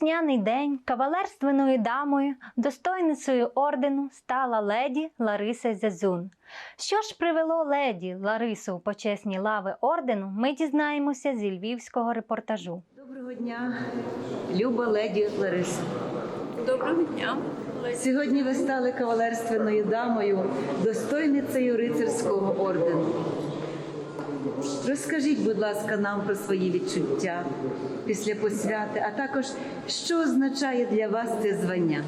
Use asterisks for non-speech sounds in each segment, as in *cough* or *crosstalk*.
весняний день кавалерственною дамою, достойницею ордену стала леді Лариса Зязун. Що ж привело леді Ларису у почесні лави ордену, ми дізнаємося зі львівського репортажу. Доброго дня, Люба леді Лариса. Доброго дня, Сьогодні ви стали кавалерственною дамою, достойницею рицарського ордену. Розкажіть, будь ласка, нам про свої відчуття після посвяти, а також що означає для вас це звання.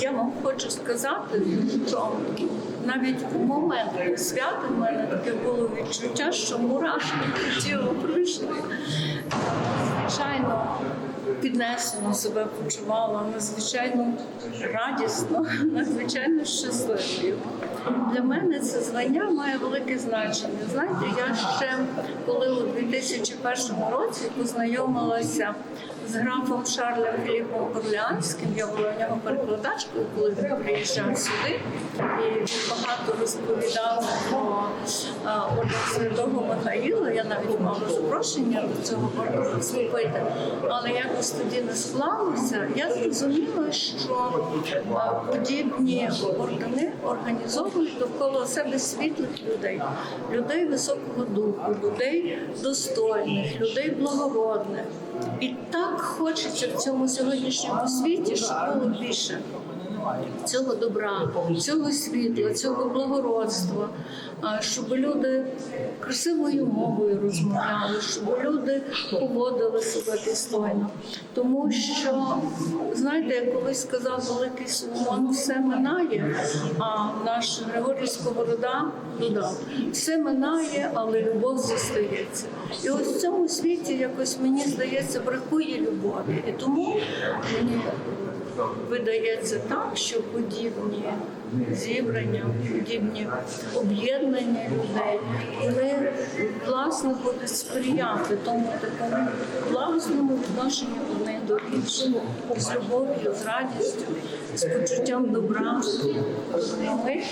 Я вам хочу сказати, що навіть в момент свята в мене таке було відчуття, що мурашки по тілу прийшли. Звичайно, піднесено себе почувала, надзвичайно радісно, *laughs* надзвичайно щасливою. Для мене це звання має велике значення. Знаєте, я ще коли у 2001 році познайомилася з графом Шарлем Філіпом Орлеанським, я була в нього перекладачкою, коли він приїжджав сюди, і він багато розповідав про святого Михаїла. Я навіть мала запрошення до цього вступити, але якось тоді не склалося. Я зрозуміла, що подібні ордени організовують довкола себе світлих людей, людей високого духу, людей достойних, людей благородних. І так хочеться в цьому сьогоднішньому світі, щоб було більше цього добра, цього світла, цього благородства, щоб люди красивою мовою розмовляли, щоб люди поводили себе достойно. Тому що, знаєте, як колись сказав великий Соломон, все минає, а наш Григорій Сковорода додав, все минає, але любов зостається. І ось в цьому світі якось мені здається бракує любові. І тому мені видається так, що подібні зібрання, подібні об'єднання людей, вони власне будуть сприяти тому такому благосному відношенню одне до іншого, з любов'ю, з радістю, з почуттям добра. Ми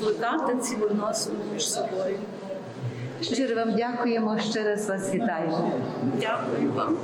плекати ці відносини між собою. Щиро вам дякуємо, ще раз вас вітаємо. Дякую вам.